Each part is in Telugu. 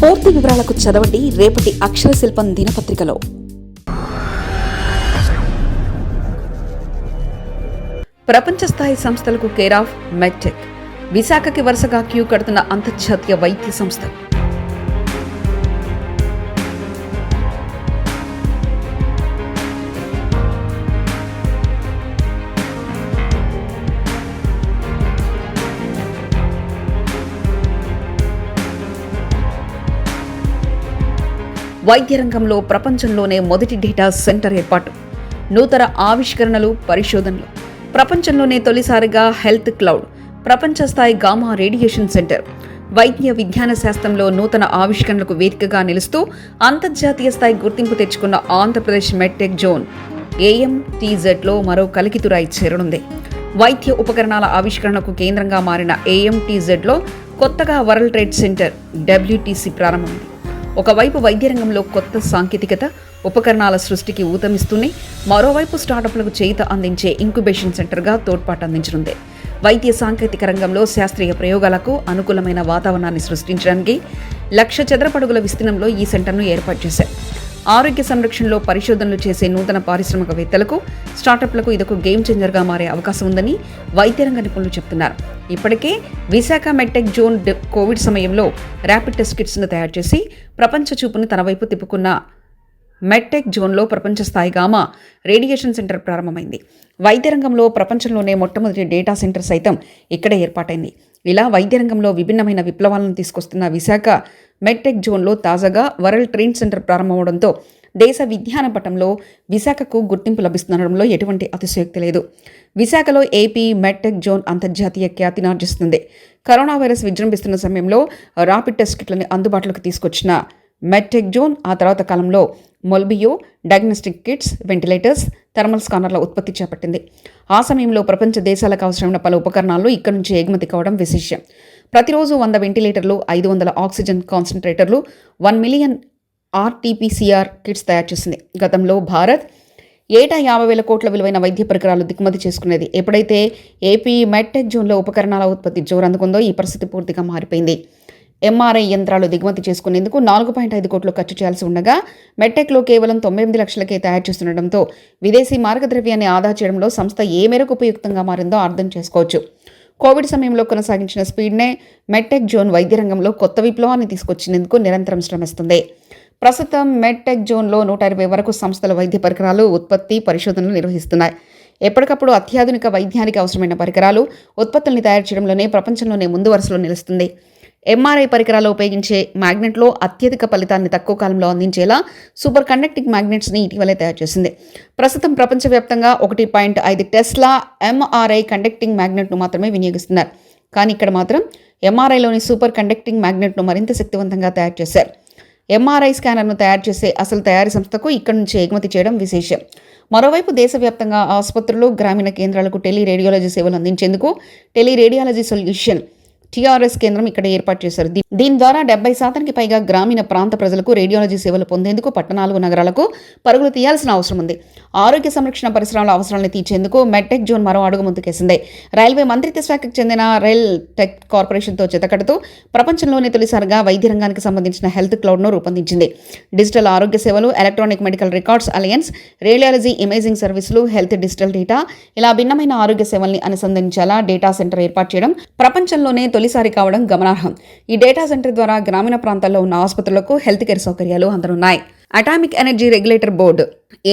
పూర్తి వివరాలకు చదవండి రేపటి అక్షర శిల్పం దినపత్రికలో. ప్రపంచ స్థాయి సంస్థలకు కేర్ ఆఫ్ మెడ్టెక్. విశాఖకి వరుసగా క్యూ కడుతున్న అంతర్జాతీయ వైద్య సంస్థ. వైద్య రంగంలో ప్రపంచంలోనే మొదటి డేటా సెంటర్ ఏర్పాటు. నూతన ఆవిష్కరణలు పరిశోధనలు. ప్రపంచంలోనే తొలిసారిగా హెల్త్ క్లౌడ్ ప్రపంచ స్థాయి గామా రేడియేషన్ సెంటర్. వైద్య విజ్ఞాన శాస్త్రంలో నూతన ఆవిష్కరణలకు వేదికగా నిలుస్తూ అంతర్జాతీయ స్థాయి గుర్తింపు తెచ్చుకున్న ఆంధ్రప్రదేశ్ మెడ్టెక్ జోన్ ఏఎంటీజెడ్లో మరో కలికితురాయి చేరనుంది. వైద్య ఉపకరణాల ఆవిష్కరణకు కేంద్రంగా మారిన ఏఎంటీజెడ్లో కొత్తగా వరల్డ్ ట్రేడ్ సెంటర్ డబ్ల్యూటీసీ ప్రారంభమైంది. ఒకవైపు వైద్య రంగంలో కొత్త సాంకేతికత ఉపకరణాల సృష్టికి ఊతమిస్తూనే మరోవైపు స్టార్టప్లకు చేయిత అందించే ఇంక్యుబేషన్ సెంటర్గా తోడ్పాటు అందించనుంది. వైద్య సాంకేతిక రంగంలో శాస్త్రీయ ప్రయోగాలకు అనుకూలమైన వాతావరణాన్ని సృష్టించడానికి లక్ష చదరపడుగుల విస్తీర్ణంలో ఈ సెంటర్ను ఏర్పాటు చేశారు. ఆరోగ్య సంరక్షణలో పరిశోధనలు చేసే నూతన పారిశ్రామికవేత్తలకు స్టార్టప్లకు ఇదొక గేమ్ చేంజర్గా మారే అవకాశం ఉందని వైద్యరంగ నిపుణులు చెప్తున్నారు. ఇప్పటికే విశాఖ మెడ్టెక్ జోన్ కోవిడ్ సమయంలో ర్యాపిడ్ టెస్ట్ కిట్స్ను తయారు చేసి ప్రపంచ చూపును తన వైపు తిప్పుకున్న మెడ్టెక్ జోన్లో ప్రపంచ స్థాయిగామా రేడియేషన్ సెంటర్ ప్రారంభమైంది. వైద్య రంగంలో ప్రపంచంలోనే మొట్టమొదటి డేటా సెంటర్ సైతం ఇక్కడే ఏర్పాటైంది. ఇలా వైద్య రంగంలో విభిన్నమైన విప్లవాలను తీసుకొస్తున్న విశాఖ మెడ్టెక్ జోన్లో తాజాగా వరల్డ్ ట్రైన్ సెంటర్ ప్రారంభమవడంతో దేశ విజ్ఞాన పటంలో విశాఖకు గుర్తింపు లభిస్తుండడంలో ఎటువంటి అతిశయోక్తి లేదు. విశాఖలో ఏపీ మెడ్టెక్ జోన్ అంతర్జాతీయ ఖ్యాతినార్జిస్తుంది కరోనా వైరస్ విజృంభిస్తున్న సమయంలో రాపిడ్ టెస్ట్ కిట్లను అందుబాటులోకి తీసుకొచ్చిన మెడ్టెక్ జోన్ ఆ తర్వాత కాలంలో Molbio diagnostic kits ventilators thermal స్కానర్ల ఉత్పత్తి చేపట్టింది. ఆ సమయంలో ప్రపంచ దేశాలకు అవసరమైన పలు ఉపకరణాలు ఇక్కడ నుంచి ఎగుమతి కావడం విశేషం. ప్రతిరోజు వంద వెంటిలేటర్లు ఐదు వందల ఆక్సిజన్ కాన్సన్ట్రేటర్లు వన్ మిలియన్ ఆర్టీపీసీఆర్ కిట్స్ తయారు చేసింది. గతంలో భారత్ ఏటా యాభై వేల కోట్ల విలువైన వైద్య పరికరాలు దిగుమతి చేసుకునేది. ఎప్పుడైతే ఏపీ మెడ్టెక్ జోన్లో ఉపకరణాల ఉత్పత్తి జోరందుకుందో ఈ పరిస్థితి పూర్తిగా మారిపోయింది. ఎంఆర్ఐ యంత్రాలు దిగుమతి చేసుకునేందుకు నాలుగు పాయింట్ ఐదు కోట్లు ఖర్చు చేయాల్సి ఉండగా మెట్టెక్లో కేవలం తొంభై ఎనిమిది లక్షలకే తయారు చేస్తుండటంతో విదేశీ మార్గద్రవ్యాన్ని ఆదా చేయడంలో సంస్థ ఏ మేరకు ఉపయుక్తంగా మారిందో అర్థం చేసుకోవచ్చు. కోవిడ్ సమయంలో కొనసాగించిన స్పీడ్నే మెట్టెక్ జోన్ వైద్య రంగంలో కొత్త విప్లవాన్ని తీసుకొచ్చినందుకు నిరంతరం శ్రమిస్తుంది. ప్రస్తుతం మెడ్టెక్ జోన్లో నూట ఇరవై వరకు సంస్థల వైద్య పరికరాలు ఉత్పత్తి పరిశోధనలు నిర్వహిస్తున్నాయి. ఎప్పటికప్పుడు అత్యాధునిక వైద్యానికి అవసరమైన పరికరాలు ఉత్పత్తుల్ని తయారు చేయడంలోనే ప్రపంచంలోనే ముందు వరుసలో నిలుస్తుంది. ఎంఆర్ఐ పరికరాలు ఉపయోగించే మ్యాగ్నెట్లో అత్యధిక ఫలితాన్ని తక్కువ కాలంలో అందించేలా సూపర్ కండక్టింగ్ మ్యాగ్నెట్స్ని ఇటీవలే తయారు చేసింది. ప్రస్తుతం ప్రపంచవ్యాప్తంగా ఒకటి పాయింట్ ఐదు టెస్లా ఎంఆర్ఐ కండక్టింగ్ మ్యాగ్నెట్ను మాత్రమే వినియోగిస్తున్నారు. కానీ ఇక్కడ మాత్రం ఎంఆర్ఐలోని సూపర్ కండక్టింగ్ మ్యాగ్నెట్ను మరింత శక్తివంతంగా తయారు చేశారు. ఎంఆర్ఐ స్కానర్ను తయారు చేసే అసలు తయారీ సంస్థకు ఇక్కడి నుంచి ఎగుమతి చేయడం విశేషం. మరోవైపు దేశవ్యాప్తంగా ఆసుపత్రులు గ్రామీణ కేంద్రాలకు టెలి రేడియాలజీ సేవలు అందించేందుకు టెలిరేడియాలజీ సొల్యూషన్ టీఆర్ఎస్ కేంద్రం ఇక్కడ ఏర్పాటు చేశారు. దీని ద్వారా డెబ్బై శాతానికి పైగా గ్రామీణ ప్రాంత ప్రజలకు రేడియాలజీ సేవలు పొందేందుకు పట్టణాలు నగరాలకు పరుగులు తీయాల్సిన అవసరం ఉంది. ఆరోగ్య సంరక్షణ పరిసరాల అవసరాలను తీర్చేందుకు మెట్టెక్ జోన్ మరో అడుగు ముందుకేసింది. రైల్వే మంత్రిత్వ శాఖకు చెందిన రైల్ టెక్ కార్పొరేషన్తో జతకడుతూ ప్రపంచంలోనే తొలిసారిగా వైద్య రంగానికి సంబంధించిన హెల్త్ క్లౌడ్ను రూపొందించింది. డిజిటల్ ఆరోగ్య సేవలు electronic medical records alliance radiology imaging సర్వీసులు హెల్త్ డిజిటల్ డేటా ఇలా భిన్నమైన ఆరోగ్య సేవల్ని అనుసంధించేలా డేటా సెంటర్ ఏర్పాటు చేయడం ప్రపంచంలోనే తొలిసారి కావడం గమనార్హం. ఈ డేటా సెంటర్ ద్వారా గ్రామీణ ప్రాంతాల్లో ఉన్న ఆసుపత్రులకు హెల్త్ కేర్ సౌకర్యాలు అందనున్నాయి. Atomic energy regulator board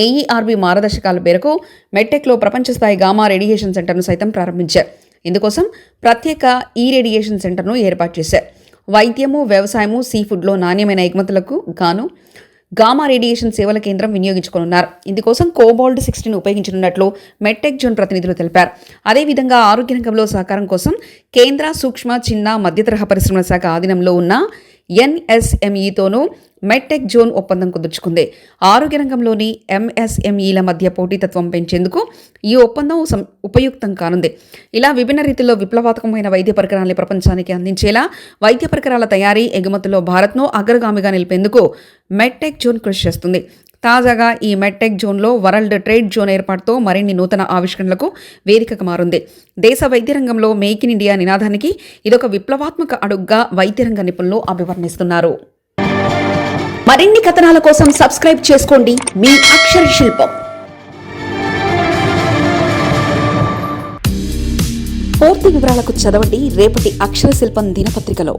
AERB మార్గదర్శకాల మేరకు మెట్టెక్లో ప్రపంచ స్థాయి గామా రేడియేషన్ సెంటర్ను సైతం ప్రారంభించారు. ఇందుకోసం ప్రత్యేక ఈ రేడియేషన్ సెంటర్ను ఏర్పాటు చేశారు. వైద్యము వ్యవసాయము సీ ఫుడ్లో నాణ్యమైన ఎగుమతులకు గాను గామా రేడియేషన్ సేవల కేంద్రం వినియోగించుకోనున్నారు. ఇందుకోసం కోబాల్డ్ సిక్స్టీన్ ఉపయోగించనున్నట్లు మెట్టెక్ జోన్ ప్రతినిధులు తెలిపారు. అదేవిధంగా ఆరోగ్య రంగంలో సహకారం కోసం కేంద్ర సూక్ష్మ చిన్న మధ్యతరహా పరిశ్రమల శాఖ ఆధీనంలో ఉన్న ఎన్ఎస్ఎంఈతోనూ మెట్టెక్ జోన్ ఒప్పందం కుదుర్చుకుంది. ఆరోగ్య రంగంలోని ఎంఎస్ఎంఈల మధ్య పోటీతత్వం పెంచేందుకు ఈ ఒప్పందం సం- ఉపయుక్తం కానుంది. ఇలా విభిన్న రీతిలో విప్లవాత్మకమైన వైద్య పరికరాల్ని ప్రపంచానికి అందించేలా వైద్య పరికరాల తయారీ ఎగుమతిలో భారత్ను అగ్రగామిగా నిలిపేందుకు మెట్టెక్ జోన్ కృషి చేస్తుంది. తాజాగా ఈ మెట్టెక్ జోన్లో వరల్డ్ ట్రేడ్ జోన్ ఏర్పాటుతో మరిన్ని నూతన ఆవిష్కరణలకు వేదికగా మారింది. దేశ వైద్య రంగంలో మేక్ ఇన్ ఇండియా నినాదానికి ఇదొక విప్లవాత్మక అడుగ్గా వైద్యరంగ నిపుణులు అభివర్ణిస్తున్నారు. మరిన్ని కథనాల కోసం సబ్స్క్రైబ్ చేసుకోండి మీ అక్షర శిల్పం. పూర్తి వివరాలకు చదవండి రేపటి అక్షర శిల్పం దినపత్రికలో.